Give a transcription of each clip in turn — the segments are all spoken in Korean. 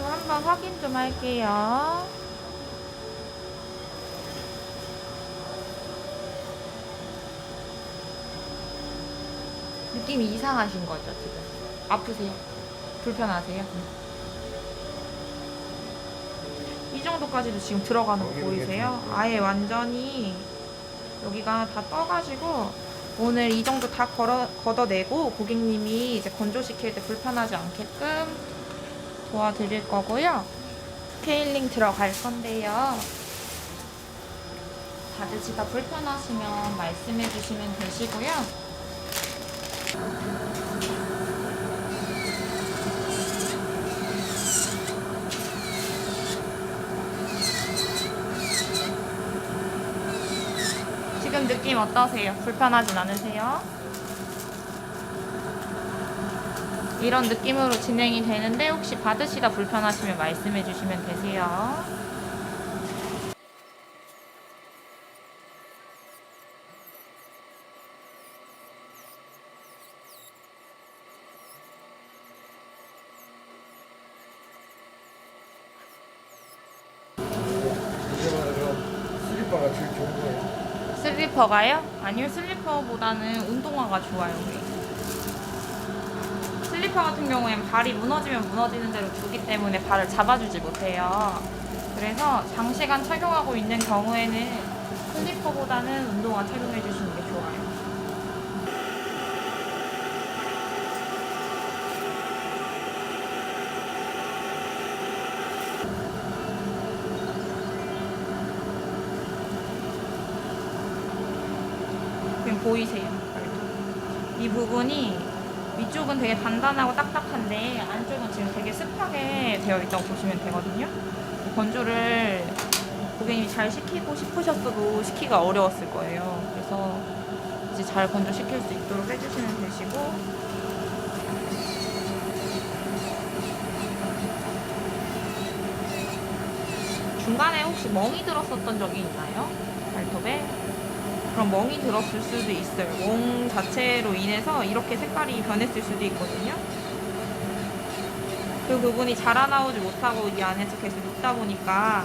저 한번 확인 좀 할게요. 느낌이 이상하신 거죠, 지금? 아프세요? 불편하세요? 이 정도까지도 지금 들어가는 거 보이세요? 아예 완전히 여기가 다 떠가지고 오늘 이 정도 다 걸어, 걷어내고 고객님이 이제 건조시킬 때 불편하지 않게끔 도와드릴 거고요. 스케일링 들어갈 건데요. 받으시다 불편하시면 말씀해 주시면 되시고요. 지금 느낌 어떠세요? 불편하진 않으세요? 이런 느낌으로 진행이 되는데 혹시 받으시다 불편하시면 말씀해 주시면 되세요. 슬리퍼가요? 아니요, 슬리퍼보다는 운동화가 좋아요. 우리. 슬리퍼 같은 경우에는 발이 무너지면 무너지는 대로 두기 때문에 발을 잡아주지 못해요. 그래서 장시간 착용하고 있는 경우에는 슬리퍼보다는 운동화 착용해 주시는 게 좋아요. 보이세요? 이 부분이 위쪽은 되게 단단하고 딱딱한데 안쪽은 지금 되게 습하게 되어 있다고 보시면 되거든요. 건조를 고객님이 잘 시키고 싶으셨어도 시키기가 어려웠을 거예요. 그래서 이제 잘 건조시킬 수 있도록 해주시면 되시고 중간에 혹시 멍이 들었었던 적이 있나요? 발톱에? 그럼 멍이 들었을 수도 있어요. 멍 자체로 인해서 이렇게 색깔이 변했을 수도 있거든요. 그 부분이 자라나오지 못하고 이 안에서 계속 있다 보니까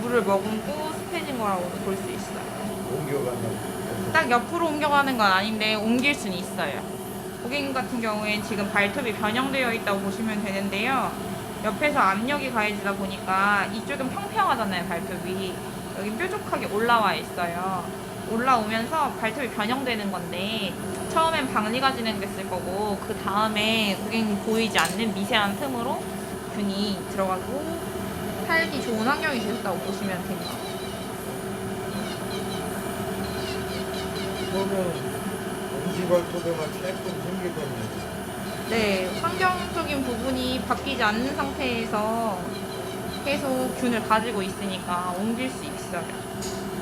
물을 머금고 습해진 거라고 볼 수 있어요. 옮겨간다고. 딱 옆으로 옮겨가는 건 아닌데 옮길 수는 있어요. 고객님 같은 경우엔 지금 발톱이 변형되어 있다고 보시면 되는데요. 옆에서 압력이 가해지다 보니까 이쪽은 평평하잖아요, 발톱이. 여기 뾰족하게 올라와 있어요. 올라오면서 발톱이 변형되는 건데 처음엔 방리가 진행됐을 거고 그 다음에 고객님 보이지 않는 미세한 틈으로 균이 들어가고 살기 좋은 환경이 되셨다고 보시면 됩니다. 그러면 엄지발톱에만 조금 생기거든요. 네, 환경적인 부분이 바뀌지 않는 상태에서 계속 균을 가지고 있으니까 옮길 수 있 어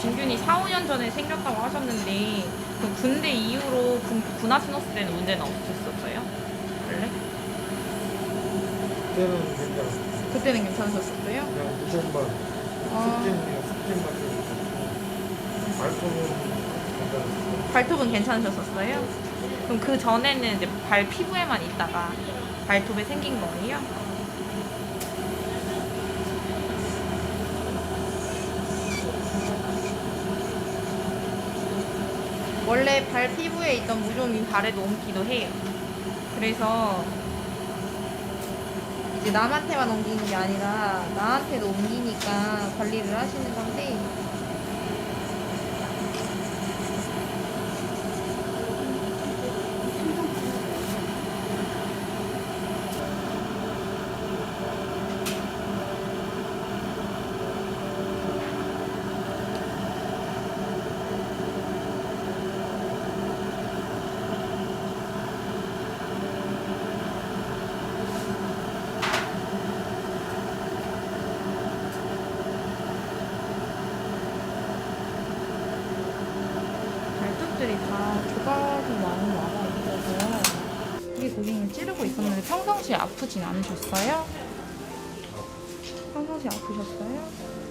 진균이 4, 5년 전에 생겼다고 하셨는데 그럼 군대 이후로 군, 군화 신었을 때는 문제는 없었어요? 원래? 그때는 괜찮았어요. 그때는 괜찮으셨어요? 그냥 무선만 아. 스킨 스킨만 좀 발톱은 괜찮았어요. 발톱은 괜찮으셨었어요? 그럼 그 전에는 이제 발 피부에만 있다가 발톱에 생긴 거예요? 원래 발 피부에 있던 무좀이 발에도 옮기도 해요. 그래서 이제 남한테만 옮기는 게 아니라 나한테도 옮기니까 관리를 하시는 건데 발톱들이 다 조각이 많이 나와 고객님 찌르고 있었는데 평상시에 아프진 않으셨어요? 평상시에 아프셨어요?